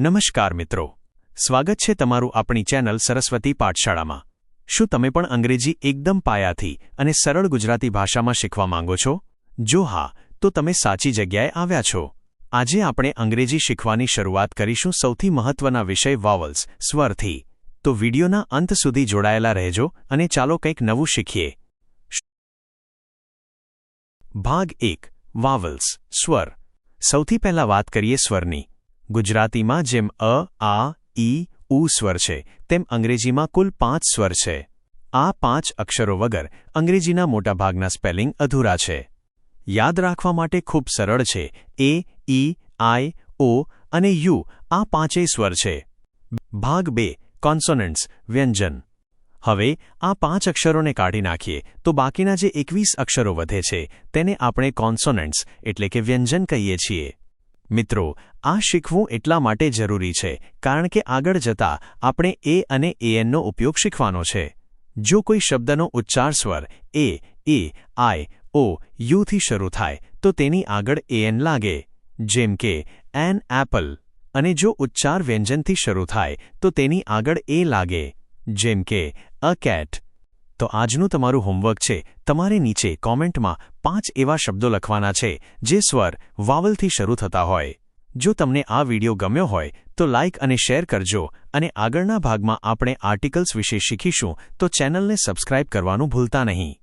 નમસ્કાર મિત્રો. સ્વાગત છે તમારું આપણી ચેનલ સરસ્વતી પાઠશાળામાં. શું તમે પણ અંગ્રેજી એકદમ પાયાથી અને સરળ ગુજરાતી ભાષામાં શીખવા માંગો છો? જો હા, તો તમે સાચી જગ્યાએ આવ્યા છો. આજે આપણે અંગ્રેજી શીખવાની શરૂઆત કરીશું સૌથી મહત્વના વિષય વાવલ્સ સ્વરથી. તો વિડિયોના અંત સુધી જોડાયેલા રહેજો અને ચાલો કંઈક નવું શીખીએ. ભાગ એક વાવલ્સ સ્વર. સૌથી પહેલા વાત કરીએ સ્વરની. ગુજરાતીમાં જેમ અ, આ, ઈ, ઉ સ્વર છે, તેમ અંગ્રેજીમાં કુલ પાંચ સ્વર છે. આ પાંચ અક્ષરો વગર અંગ્રેજીના મોટાભાગના સ્પેલિંગ અધૂરા છે. યાદ રાખવા માટે ખૂબ સરળ છે. એ, ઈ, આઈ, ઓ અને યુ આ પાંચેય સ્વર છે. ભાગ બે કોન્સોનન્ટ્સ વ્યંજન. હવે આ પાંચ અક્ષરોને કાઢી નાખીએ તો બાકીના જે એકવીસ અક્ષરો વધે છે, તેને આપણે કોન્સોનન્ટ્સ એટલે કે વ્યંજન કહીએ છીએ. મિત્રો, આ શીખવું એટલા માટે જરૂરી છે, કારણ કે આગળ જતા આપણે એ અને એએનનો ઉપયોગ શીખવાનો છે. જો કોઈ શબ્દનો ઉચ્ચાર સ્વર એ એ, આઈ, ઓ યુથી શરૂ થાય, તો તેની આગળ એએન લાગે. જેમ કે, એન એપલ, અને જો ઉચ્ચાર વ્યંજનથી શરૂ થાય, તો તેની આગળ એ લાગે. જેમ કે, અ કેટ તો આજનું તમારું હોમવર્ક છે, તમારે નીચે કોમેન્ટમાં પાંચ એવા શબ્દો લખવાના છે, જે સ્વર વાવલથી શરૂ થતા હોય. જો તમને આ વિડિયો ગમ્યો હોય, તો લાઇક અને શેર કરજો, અને આગળના ભાગમાં આપણે આર્ટિકલ્સ વિશે શીખીશું, તો ચેનલને સબસ્ક્રાઇબ કરવાનું ભૂલતા નહીં.